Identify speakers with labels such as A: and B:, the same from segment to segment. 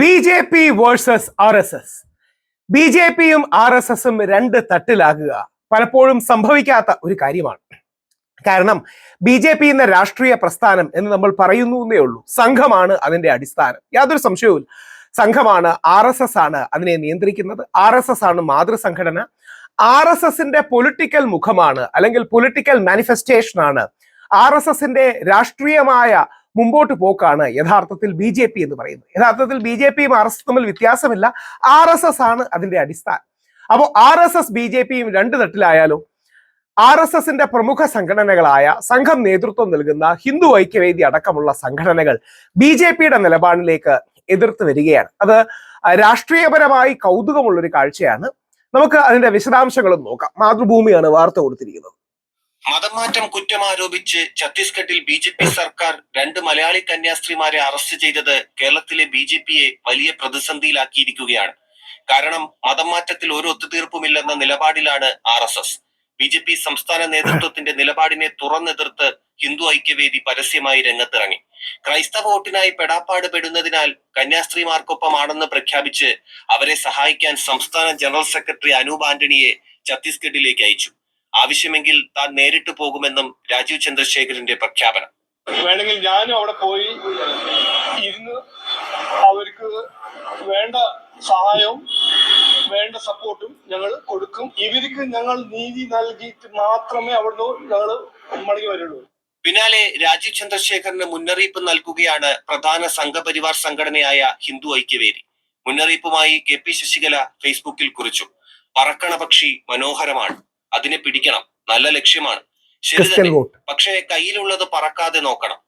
A: B J P versus R S S. B J പിയും R S എസും രണ്ട് തട്ടിലാകുക പലപ്പോഴും സംഭവിക്കാത്ത ഒരു കാര്യമാണ്. കാരണം ബി ജെ പി എന്ന രാഷ്ട്രീയ പ്രസ്ഥാനം എന്ന് നമ്മൾ പറയുന്നു എന്നേ ഉള്ളൂ. സംഘമാണ് അതിന്റെ അടിസ്ഥാനം. യാതൊരു സംശയവും സംഘമാണ് ആർ എസ് എസ് ആണ് അതിനെ നിയന്ത്രിക്കുന്നത്. ആർ എസ് എസ് ആണ് മാതൃസംഘടന. ആർ എസ് എസിന്റെ പൊളിറ്റിക്കൽ മുഖമാണ് അല്ലെങ്കിൽ പൊളിറ്റിക്കൽ മാനിഫെസ്റ്റേഷൻ ആണ് ആർ എസ് എസിന്റെ രാഷ്ട്രീയമായ മുമ്പോട്ട് പോക്കാണ് യഥാർത്ഥത്തിൽ ബി ജെ പി എന്ന് പറയുന്നത്. യഥാർത്ഥത്തിൽ ബി ജെ പിയും ആർ എസ് എസ് തമ്മിൽ വ്യത്യാസമില്ല. ആർ എസ് എസ് ആണ് അതിന്റെ അടിസ്ഥാനം. അപ്പോൾ R S S B J പിയും രണ്ട് തട്ടിലായാലോ ആർ എസ് എസിന്റെ പ്രമുഖ സംഘടനകളായ സംഘം നേതൃത്വം നൽകുന്ന ഹിന്ദു ഐക്യവേദി അടക്കമുള്ള സംഘടനകൾ ബി ജെ പിയുടെ നിലപാടിലേക്ക് എതിർത്ത് വരികയാണ്. അത് രാഷ്ട്രീയപരമായി കൗതുകമുള്ളൊരു കാഴ്ചയാണ്. നമുക്ക് അതിന്റെ വിശദാംശങ്ങളും നോക്കാം. മാതൃഭൂമിയാണ് വാർത്ത കൊടുത്തിരിക്കുന്നത്.
B: മതമാറ്റം കുറ്റമാരോപിച്ച് ഛത്തീസ്ഗഡിൽ ബി ജെ പി സർക്കാർ രണ്ട് മലയാളി കന്യാസ്ത്രീമാരെ അറസ്റ്റ് ചെയ്തത് കേരളത്തിലെ ബി ജെ പിയെ വലിയ പ്രതിസന്ധിയിലാക്കിയിരിക്കുകയാണ്. കാരണം മതം മാറ്റത്തിൽ ഒരു ഒത്തുതീർപ്പുമില്ലെന്ന നിലപാടിലാണ് R S S. B J P സംസ്ഥാന നേതൃത്വത്തിന്റെ നിലപാടിനെ തുറന്നെതിർത്ത് ഹിന്ദു ഐക്യവേദി പരസ്യമായി രംഗത്തിറങ്ങി. ക്രൈസ്തവ വോട്ടിനായി പെടാപ്പാട് പെടുന്നതിനാൽ കന്യാസ്ത്രീമാർക്കൊപ്പമാണെന്ന് പ്രഖ്യാപിച്ച് അവരെ സഹായിക്കാൻ സംസ്ഥാന ജനറൽ സെക്രട്ടറി അനൂപ് ആന്റണിയെ ഛത്തീസ്ഗഡിലേക്ക് അയച്ചു. ആവശ്യമെങ്കിൽ താൻ നേരിട്ട് പോകുമെന്നും രാജീവ് ചന്ദ്രശേഖരന്റെ പ്രഖ്യാപനം.
C: വേണമെങ്കിൽ ഞാനും അവിടെ പോയി ഇരുന്ന് അവർക്ക് വേണ്ട സഹായവും വേണ്ട സപ്പോർട്ടും ഞങ്ങൾ കൊടുക്കും. ഇവർക്ക് ഞങ്ങൾ നീതി നൽകിയിട്ട് മാത്രമേ അവിടുന്ന് ഞങ്ങൾ മടങ്ങി വരുള്ളൂ.
B: പിന്നാലെ രാജീവ് ചന്ദ്രശേഖറിന് മുന്നറിയിപ്പ് നൽകുകയാണ് പ്രധാന സംഘപരിവാർ സംഘടനയായ ഹിന്ദു ഐക്യവേദി. മുന്നറിയിപ്പുമായി കെ പി ശശികല ഫേസ്ബുക്കിൽ കുറിച്ചു. പറക്കണ പക്ഷി മനോഹരമാണ്. അതിനെ പിടിക്കണം. നല്ല ലക്ഷ്യമാണ്. ശരി തന്നെ. പക്ഷേ കയ്യിലുള്ളത് പറക്കാതെ നോക്കണം.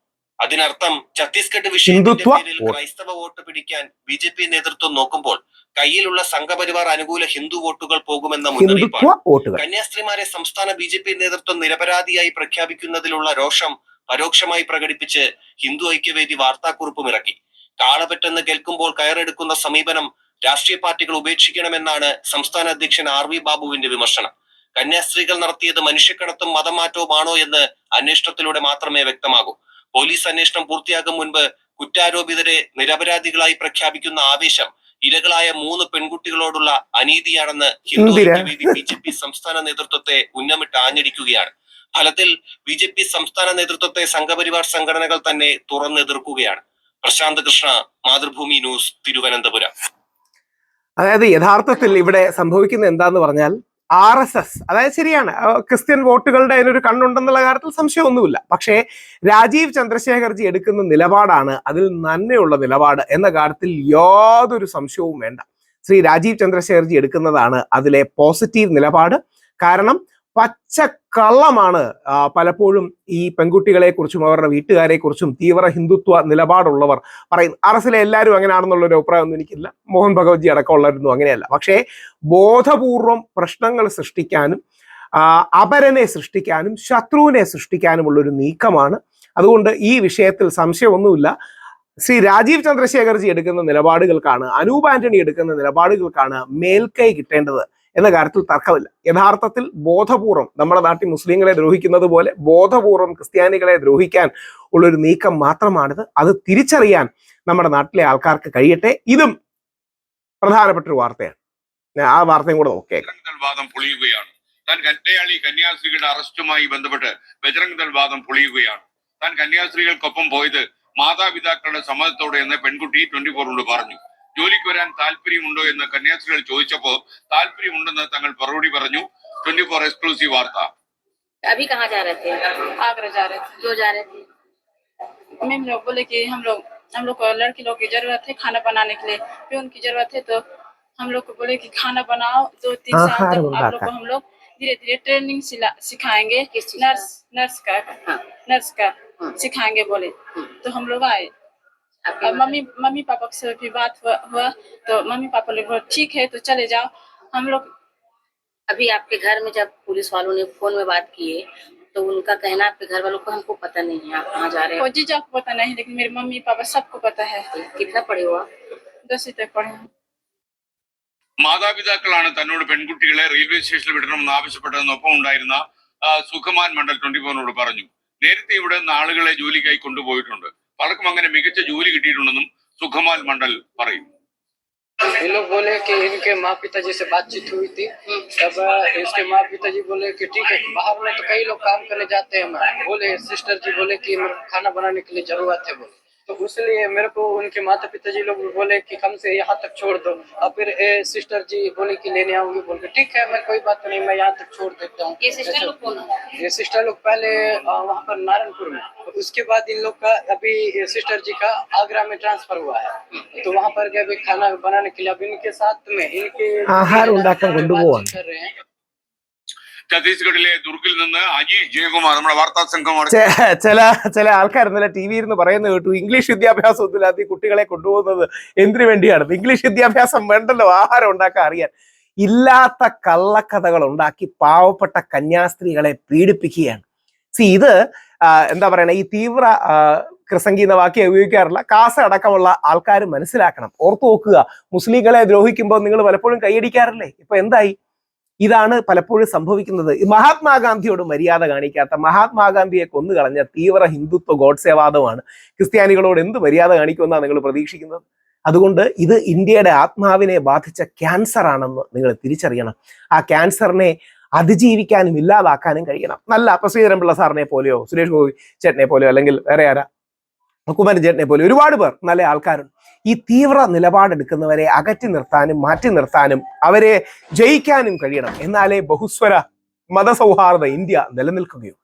B: അതിനർത്ഥം ഛത്തീസ്ഗഡ് വിഷയത്തിന്റെ പേരിൽ. ക്രൈസ്തവ വോട്ട് പിടിക്കാൻ ബി ജെ പി നേതൃത്വം നോക്കുമ്പോൾ കയ്യിലുള്ള സംഘപരിവാർ അനുകൂല ഹിന്ദു വോട്ടുകൾ പോകുമെന്ന മുന്നറിയിപ്പാണ്. കന്യാസ്ത്രീമാരെ സംസ്ഥാന ബി ജെ പി നേതൃത്വം നിരപരാധിയായി പ്രഖ്യാപിക്കുന്നതിലുള്ള രോഷം പരോക്ഷമായി പ്രകടിപ്പിച്ച് ഹിന്ദു ഐക്യവേദി വാർത്താക്കുറിപ്പും ഇറക്കി. കാളപെട്ടെന്ന് കേൾക്കുമ്പോൾ കയറെടുക്കുന്ന സമീപനം രാഷ്ട്രീയ പാർട്ടികൾ ഉപേക്ഷിക്കണമെന്നാണ് സംസ്ഥാന അധ്യക്ഷൻ ആർ വി ബാബുവിന്റെ വിമർശനം. കന്യാസ്ത്രീകൾ നടത്തിയത് മനുഷ്യക്കടത്തും മതമാറ്റവുമാണോ എന്ന് അന്വേഷണത്തിലൂടെ മാത്രമേ വ്യക്തമാകൂ. പോലീസ് അന്വേഷണം പൂർത്തിയാകും മുൻപ് കുറ്റാരോപിതരെ നിരപരാധികളായി പ്രഖ്യാപിക്കുന്ന ആവേശം ഇരകളായ മൂന്ന് പെൺകുട്ടികളോടുള്ള അനീതിയാണെന്ന്
A: Hindu.
B: Aikyavedi B J P സംസ്ഥാന നേതൃത്വത്തെ ഉന്നമിട്ട് ആഞ്ഞടിക്കുകയാണ്. ഫലത്തിൽ ബി ജെ പി സംസ്ഥാന നേതൃത്വത്തെ സംഘപരിവാർ സംഘടനകൾ തന്നെ തുറന്നെതിർക്കുകയാണ്. പ്രശാന്ത് കൃഷ്ണ മാതൃഭൂമി ന്യൂസ് തിരുവനന്തപുരം.
A: അതായത് യഥാർത്ഥത്തിൽ ഇവിടെ സംഭവിക്കുന്നത് എന്താന്ന് പറഞ്ഞാൽ ആർ എസ് എസ് അതായത് ശരിയാണ് ക്രിസ്ത്യൻ വോട്ടുകളുടെ അതിനൊരു കണ്ണുണ്ടെന്നുള്ള കാര്യത്തിൽ സംശയമൊന്നുമില്ല. പക്ഷേ രാജീവ് ചന്ദ്രശേഖർജി എടുക്കുന്ന നിലപാടാണ് അതിൽ നന്മയുള്ള നിലപാട് എന്ന കാര്യത്തിൽ യാതൊരു സംശയവും വേണ്ട. ശ്രീ രാജീവ് ചന്ദ്രശേഖർജി എടുക്കുന്നതാണ് അതിലെ പോസിറ്റീവ് നിലപാട്. കാരണം പച്ചക്കള്ളമാണ് കള്ളമാണ് പലപ്പോഴും ഈ പെൺകുട്ടികളെ കുറിച്ചും അവരുടെ വീട്ടുകാരെ കുറിച്ചും തീവ്ര ഹിന്ദുത്വ നിലപാടുള്ളവർ പറയുന്നത്. ആർ എസിലെ എല്ലാവരും അങ്ങനെയാണെന്നുള്ള ഒരു അഭിപ്രായമൊന്നും എനിക്കില്ല. മോഹൻ ഭഗവത്ജി അടക്കമുള്ളവരൊന്നും അങ്ങനെയല്ല. പക്ഷേ ബോധപൂർവം പ്രശ്നങ്ങൾ സൃഷ്ടിക്കാനും അപരനെ സൃഷ്ടിക്കാനും ശത്രുവിനെ സൃഷ്ടിക്കാനുമുള്ള ഒരു നീക്കമാണ്. അതുകൊണ്ട് ഈ വിഷയത്തിൽ സംശയമൊന്നുമില്ല. ശ്രീ രാജീവ് ചന്ദ്രശേഖർജി എടുക്കുന്ന നിലപാടുകൾക്കാണ് അനൂപ് ആന്റണി എടുക്കുന്ന നിലപാടുകൾക്കാണ് മേൽക്കൈ കിട്ടേണ്ടത്. എന്ന കാര്യത്തിൽ തർക്കമില്ല. യഥാർത്ഥത്തിൽ ബോധപൂർവം നമ്മുടെ നാട്ടിൽ മുസ്ലിങ്ങളെ ദ്രോഹിക്കുന്നത് പോലെ ബോധപൂർവം ക്രിസ്ത്യാനികളെ ദ്രോഹിക്കാൻ ഉള്ളൊരു നീക്കം മാത്രമാണിത്. അത് തിരിച്ചറിയാൻ നമ്മുടെ നാട്ടിലെ ആൾക്കാർക്ക് കഴിയട്ടെ. ഇതും പ്രധാനപ്പെട്ട ഒരു വാർത്തയാണ്. ആ വാർത്തയും കൂടെ നോക്കിയേക്കാം
D: വാദം പൊളിയുകയാണ്. താൻ കന്യാളി കന്യാസ്ത്രീകളുടെ അറസ്റ്റുമായി ബന്ധപ്പെട്ട് ബജറംഗ് ദൾ വാദം പൊളിയുകയാണ്. താൻ കന്യാസ്ത്രീകൾക്കൊപ്പം പോയത് മാതാപിതാക്കളുടെ സമ്മതത്തോടെ എന്ന് പെൺകുട്ടി ട്വന്റി ഫോറിനോട് പറഞ്ഞു. ജോലിക്ക് വരാൻ താല്പര്യമുണ്ടോ എന്ന് കന്യാസ്ത്രീകൾ ചോദിച്ചപ്പോ താല്പര്യമുണ്ടെന്ന് തങ്ങൾ മറുപടി പറഞ്ഞു ട്വന്റി ഫോർ എക്സ്ക്ലൂസീവ് വാർത്ത
E: अभी कहाँ जा रहे थे
F: आगरा जा रहे थे
E: क्यों जा रहे थे
F: मैम लोग बोले कि हम लोग हम लोग को लड़की लोग की जरूरत है खाना बनाने के लिए फिर उनकी जरूरत है तो हम लोग को बोले कि खाना बनाओ दो तीन
A: हाँ,
F: साल
A: हाँ,
F: तक
A: उनका
F: आप लोग को हम लोग धीरे धीरे ट्रेनिंग सिखाएंगे
E: किस चीज़ का?
F: नर्स नर्स का
E: हाँ।
F: नर्स का
E: हाँ।
F: सिखाएंगे बोले
E: हाँ।
F: तो हम लोग आए
E: आपके
F: और मम्मी मम्मी पापा से भी बात हुआ, हुआ तो मम्मी पापा लोग बोले, ठीक है तो चले जाओ हम लोग
E: अभी आपके घर में जब पुलिस वालों ने फोन में बात किए तो उनका कहना आपके घर वालों को हमको पता नहीं है आप कहाँ जा रहे
F: को जीजा को पता नहीं लेकिन मेरे मम्मी पापा सबको पता है
E: हैं कितना पढ़े हो आप
F: दसवीं तक पढ़े हैं
D: മാതാപിതാക്കളാണ് തന്നോട് പെൺകുട്ടികളെ റെയിൽവേ സ്റ്റേഷനിൽ വിടണമെന്ന് ആവശ്യപ്പെട്ടതെന്ന് ഒപ്പം ഉണ്ടായിരുന്ന ആ, സുഖമാൻ മണ്ഡൽ ട്വന്റി ഫോറിനോട് പറഞ്ഞു നേരത്തെ ഇവിടെ നിന്ന് ആളുകളെ ജോലിക്കായി കൊണ്ടുപോയിട്ടുണ്ട് പലർക്കും അങ്ങനെ മികച്ച ജോലി കിട്ടിയിട്ടുണ്ടെന്നും സുഖമാൻ മണ്ഡൽ പറയും
G: ये लोग बोले कि इनके माँ पिताजी से बातचीत हुई थी तब अ, इसके माँ पिताजी बोले कि ठीक है बाहर में तो कई लोग काम करने जाते हैं मैं बोले सिस्टर जी बोले कि मेरे को खाना बनाने के लिए जरूरत है बोले तो उसलिए मेरे को उनके माता पिता जी लोग बोले कि कम से यहाँ तक छोड़ दो। और फिर ए, सिस्टर जी बोले कि लेने आओगे? बोल के ठीक है मैं कोई बात नहीं मैं यहाँ तक छोड़ देता हूँ।
E: ये सिस्टर लोग
G: पहले वहाँ पर नारायणपुर में। उसके बाद इन लोग का अभी सिस्टर जी का आगरा में ट्रांसफ़र हुआ है। तो वहाँ पर गए खाना बनाने के लिए अब इनके साथ में इनके कर रहे हैं।
D: ഛത്തീസ്ഗഡിലെ ദുർഗിൽ നിന്ന് അജീഷ് ജയകുമാർ നമ്മുടെ വാർത്താ സംഘം
A: ചില ചില ആൾക്കാർ ഇന്നലെ ടി വിയിൽ നിന്ന് പറയുന്നത് കേട്ടു ഇംഗ്ലീഷ് വിദ്യാഭ്യാസം ഒന്നുമില്ലാത്ത കുട്ടികളെ കൊണ്ടുപോകുന്നത് എന്തിനു വേണ്ടിയാണ്? ഇംഗ്ലീഷ് വിദ്യാഭ്യാസം വേണ്ടല്ലോ ആഹാരം ഉണ്ടാക്കാൻ അറിയാൻ. ഇല്ലാത്ത കള്ളക്കഥകൾ ഉണ്ടാക്കി പാവപ്പെട്ട കന്യാസ്ത്രീകളെ പീഡിപ്പിക്കുകയാണ്. സി ഇത് എന്താ പറയണ ഈ തീവ്ര കൃസംഗി എന്ന വാക്യം ഉപയോഗിക്കാറില്ല. കാസ അടക്കമുള്ള ആൾക്കാർ മനസ്സിലാക്കണം. ഓർത്തു നോക്കുക മുസ്ലിങ്ങളെ ദ്രോഹിക്കുമ്പോൾ നിങ്ങൾ പലപ്പോഴും കൈയടിക്കാറില്ലേ? ഇപ്പൊ എന്തായി? ഇതാണ് പലപ്പോഴും സംഭവിക്കുന്നത്. മഹാത്മാഗാന്ധിയോട് മര്യാദ കാണിക്കാത്ത മഹാത്മാഗാന്ധിയെ കൊന്നുകളഞ്ഞ തീവ്ര ഹിന്ദുത്വ ഗോഡ്സേവാദമാണ്. ക്രിസ്ത്യാനികളോട് എന്ത് മര്യാദ കാണിക്കുമെന്നാണ് നിങ്ങൾ പ്രതീക്ഷിക്കുന്നത്? അതുകൊണ്ട് ഇത് ഇന്ത്യയുടെ ആത്മാവിനെ ബാധിച്ച ക്യാൻസർ ആണെന്ന് നിങ്ങൾ തിരിച്ചറിയണം. ആ ക്യാൻസറിനെ അതിജീവിക്കാനും ഇല്ലാതാക്കാനും കഴിയണം. നല്ല അപ്പൊ ശ്രീധരൻപിള്ള സാറിനെ പോലെയോ സുരേഷ് ഗോപി ചേട്ടനെ പോലെയോ അല്ലെങ്കിൽ വേറെ ആരാ? കുമാരൻ ചേട്ടനെ പോലെ ഒരുപാട് പേർ നല്ല ആൾക്കാരുണ്ട്. ഈ തീവ്ര നിലപാടെടുക്കുന്നവരെ അകറ്റി നിർത്താനും മാറ്റി നിർത്താനും അവരെ ജയിക്കാനും കഴിയണം. എന്നാലേ ബഹുസ്വര മതസൗഹാർദ്ദ ഇന്ത്യ നിലനിൽക്കുകയുള്ളൂ.